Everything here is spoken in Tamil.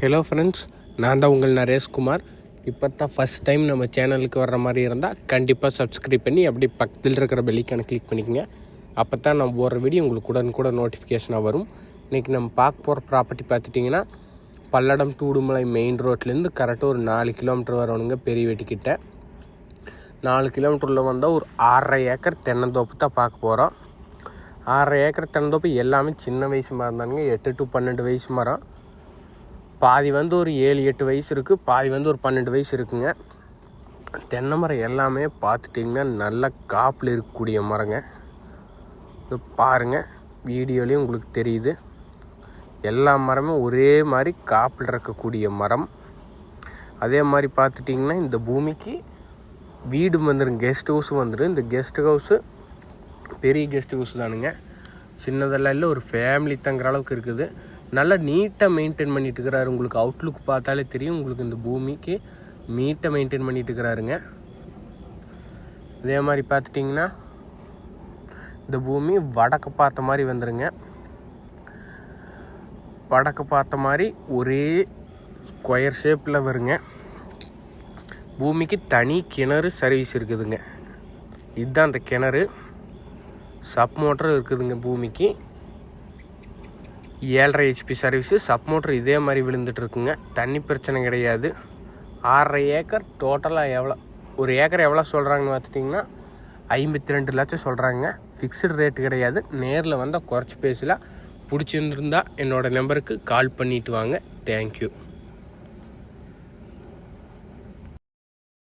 ஹலோ ஃப்ரெண்ட்ஸ் நான் தான் உங்கள் நரேஷ்குமார் இப்போ தான் ஃபஸ்ட் டைம் நம்ம சேனலுக்கு வர்ற மாதிரி இருந்தால் கண்டிப்பாக சப்ஸ்கிரைப் பண்ணி அப்படி பக்கத்தில் இருக்கிற பெல்லிக்கான கிளிக் பண்ணிக்கோங்க. அப்போ தான் நம்ம போடுற வீடியோ உங்களுக்கு உடனுக்குட நோட்டிஃபிகேஷனாக வரும். இன்றைக்கி நம்ம பார்க்க போகிற ப்ராப்பர்ட்டி பார்த்துட்டிங்கன்னா பல்லடம் டூடுமலை மெயின் ரோட்லேருந்து கரெக்டாக ஒரு நாலு கிலோமீட்டர் வரணுங்க பெரிய வீட்டுக்கிட்ட. நாலு கிலோமீட்டரில் வந்தால் ஒரு ஆறரை ஏக்கர் தென்னந்தோப்பு தான் பார்க்க போகிறோம் ஆறரை ஏக்கர் தென்னந்தோப்பு எல்லாமே சின்ன வயசு மரம் தானுங்க எட்டு டு பன்னெண்டு வயசு மரம். பாதி வந்து ஒரு ஏழு எட்டு வயசு இருக்குது பாதி வந்து ஒரு பன்னெண்டு வயசு இருக்குங்க. தென்னை மரம் எல்லாமே பார்த்துட்டிங்கன்னா நல்லா காப்பில் இருக்கக்கூடிய மரங்க. இது பாருங்கள் வீடியோலேயும் உங்களுக்கு தெரியுது. எல்லா மரமும் ஒரே மாதிரி காப்பில் இருக்கக்கூடிய மரம். அதே மாதிரி பார்த்துட்டிங்கன்னா இந்த பூமிக்கு வீடு வந்துடும் கெஸ்ட் ஹவுஸும் வந்துடும் இந்த கெஸ்ட் ஹவுஸு பெரிய கெஸ்ட் ஹவுஸ் தானுங்க. சின்னதெல்லாம் இல்லை ஒரு ஃபேமிலி தங்குற அளவுக்கு இருக்குது. நல்லா நீட்டாக மெயின்டைன் பண்ணிட்டு இருக்கிறாரு. உங்களுக்கு அவுட்லுக் பார்த்தாலே தெரியும். உங்களுக்கு இந்த பூமிக்கு நீட்டாக மெயின்டைன் பண்ணிட்டு இருக்கிறாருங்க. இதே மாதிரி பார்த்துட்டிங்கன்னா இந்த பூமி வடக்கு பார்த்த மாதிரி வந்துடுங்க வடக்கு பார்த்த மாதிரி ஒரே ஸ்கொயர் ஷேப்பில் வருங்க. பூமிக்கு தனி கிணறு சர்வீஸ் இருக்குதுங்க. இதுதான் அந்த கிணறு. சப் மோட்டர் இருக்குதுங்க பூமிக்கு. ஏழரை ஹெச்பி சர்வீஸு சப் மோட்டர் இதே மாதிரி விழுந்துட்டுருக்குங்க. தண்ணி பிரச்சனை கிடையாது. ஆறரை ஏக்கர் டோட்டலாக எவ்வளோ ஒரு ஏக்கர் எவ்வளோ சொல்கிறாங்கன்னு பார்த்துட்டிங்கன்னா ஐம்பத்தி ரெண்டு லட்சம் சொல்கிறாங்க ஃபிக்ஸ்டு ரேட்டு கிடையாது. நேரில் வந்தால் குறைச்சி பேசலாம். பிடிச்சிருந்துருந்தா என்னோடய நம்பருக்கு கால் பண்ணிட்டு வாங்க. தேங்க்யூ